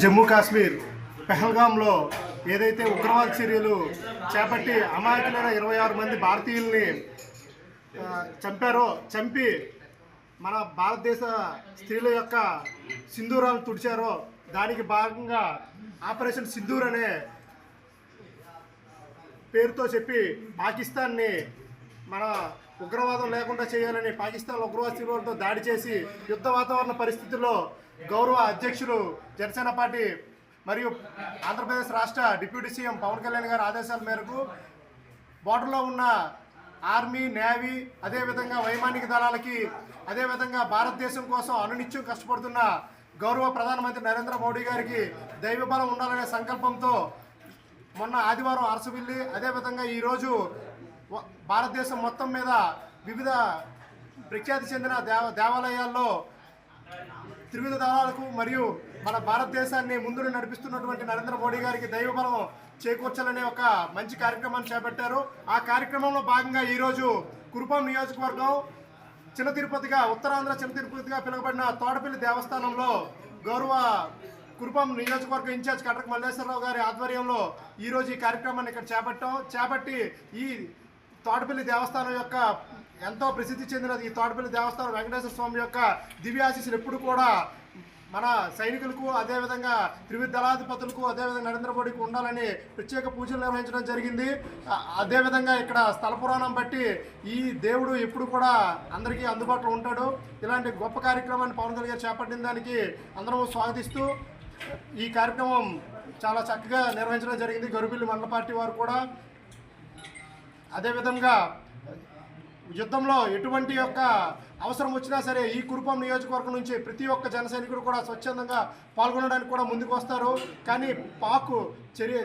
జమ్మూ కాశ్మీర్ పెహల్గాంలో ఏదైతే ఉగ్రవాద చర్యలు చేపట్టి అమాయకులైన ఇరవై ఆరు మంది భారతీయుల్ని చంపారో చంపి మన భారతదేశ స్త్రీల యొక్క సింధూరాలు తుడిచారో దానికి భాగంగా ఆపరేషన్ సింధూర్ అనే పేరుతో చెప్పి పాకిస్తాన్ని మన ఉగ్రవాదం లేకుండా చేయాలని పాకిస్తాన్ ఉగ్రవాద శిబిరాలతో దాడి చేసి యుద్ధ వాతావరణ పరిస్థితుల్లో గౌరవ అధ్యక్షులు జనసేన పార్టీ మరియు ఆంధ్రప్రదేశ్ రాష్ట్ర డిప్యూటీ సీఎం పవన్ కళ్యాణ్ గారి ఆదేశాల మేరకు బోర్డర్లో ఉన్న ఆర్మీ నేవీ అదేవిధంగా వైమానిక దళాలకి అదేవిధంగా భారతదేశం కోసం అనునిత్యం కష్టపడుతున్న గౌరవ ప్రధానమంత్రి నరేంద్ర మోడీ గారికి దైవబలం ఉండాలనే సంకల్పంతో మొన్న ఆదివారం అరసవిల్లి అదేవిధంగా ఈరోజు భారతదేశం మొత్తం మీద వివిధ ప్రఖ్యాతి చెందిన దేవ దేవాలయాల్లో త్రివిధ దళాలకు మరియు మన భారతదేశాన్ని ముందు నడిపిస్తున్నటువంటి నరేంద్ర మోడీ గారికి దైవబలం చేకూర్చాలనే ఒక మంచి కార్యక్రమాన్ని చేపట్టారు. ఆ కార్యక్రమంలో భాగంగా ఈరోజు కురుపాం నియోజకవర్గం చిన్న తిరుపతిగా ఉత్తరాంధ్ర చిన్న తిరుపతిగా పిలువబడిన తోటపల్లి దేవస్థానంలో గౌరవ కురుపాం నియోజకవర్గ ఇన్ఛార్జ్ కటక మల్లేశ్వరరావు గారి ఆధ్వర్యంలో ఈరోజు ఈ కార్యక్రమాన్ని ఇక్కడ చేపట్టాం. చేపట్టి ఈ తోటపల్లి దేవస్థానం యొక్క ఎంతో ప్రసిద్ధి చెందినది. ఈ తోటపల్లి దేవస్థానం వెంకటేశ్వర స్వామి యొక్క దివ్యాశీస్సులు ఎప్పుడు కూడా మన సైనికులకు అదేవిధంగా త్రివిధ దళాధిపతులకు అదేవిధంగా నరేంద్ర మోడీకి ఉండాలని ప్రత్యేక పూజలు నిర్వహించడం జరిగింది. అదేవిధంగా ఇక్కడ స్థల పురాణం బట్టి ఈ దేవుడు ఎప్పుడు కూడా అందరికీ అందుబాటులో ఉంటాడు. ఇలాంటి గొప్ప కార్యక్రమాన్ని పవన్ కళ్యాణ్ గారు చేపట్టిన దానికి అందరం స్వాగతిస్తూ ఈ కార్యక్రమం చాలా చక్కగా నిర్వహించడం జరిగింది. గరుబిల్లి మండల పార్టీ వారు కూడా అదేవిధంగా యుద్ధంలో ఎటువంటి యొక్క అవసరం వచ్చినా సరే ఈ కురుపం నియోజకవర్గం నుంచి ప్రతి ఒక్క జన సైనికుడు కూడా స్వచ్ఛందంగా పాల్గొనడానికి కూడా ముందుకు వస్తారు. కానీ పాకు చర్య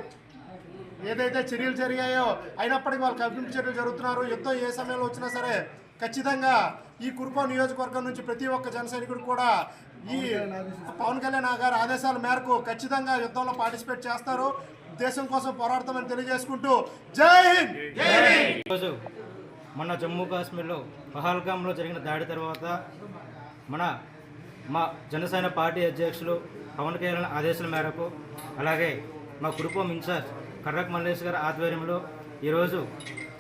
ఏదైతే చర్యలు జరిగాయో అయినప్పటికీ వాళ్ళు కంప్లీట్ చర్యలు జరుగుతున్నారు. యుద్ధం ఏ సమయంలో వచ్చినా సరే ఖచ్చితంగా ఈ కురుకో నియోజకవర్గం నుంచి ప్రతి ఒక్క జన కూడా ఈ పవన్ కళ్యాణ్ గారి ఆదేశాల మేరకు ఖచ్చితంగా యుద్ధంలో పార్టిసిపేట్ చేస్తారు. దేశం కోసం పోరాడతామని తెలియజేసుకుంటూ జై హింద్! ఈరోజు మొన్న జమ్మూ కాశ్మీర్లో పహల్గామ్లో జరిగిన దాడి తర్వాత మన మా జనసేన పార్టీ అధ్యక్షులు పవన్ కళ్యాణ్ ఆదేశాల మేరకు అలాగే మా కుటుంబం ఇన్ఛార్జ్ కర్రక్ మల్లేష్ గారి ఆధ్వర్యంలో ఈరోజు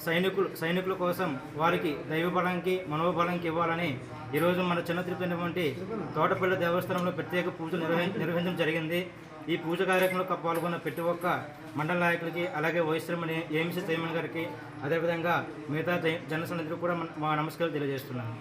సైనికులు సైనికుల కోసం వారికి దైవబలానికి మనోబలానికి ఇవ్వాలని ఈరోజు మన చిన్న తిరుపతి తోటపల్లి దేవస్థానంలో ప్రత్యేక పూజలు నిర్వహించడం జరిగింది. ఈ పూజ కార్యక్రమంలో పాల్గొన్న ప్రతి ఒక్క మండల నాయకులకి అలాగే వైశ్రమణి ఏఎంసీ చైర్మన్ గారికి అదేవిధంగా మిగతా జనసన్నిధికి కూడా మన- మా నమస్కారాలు తెలియజేస్తున్నాను.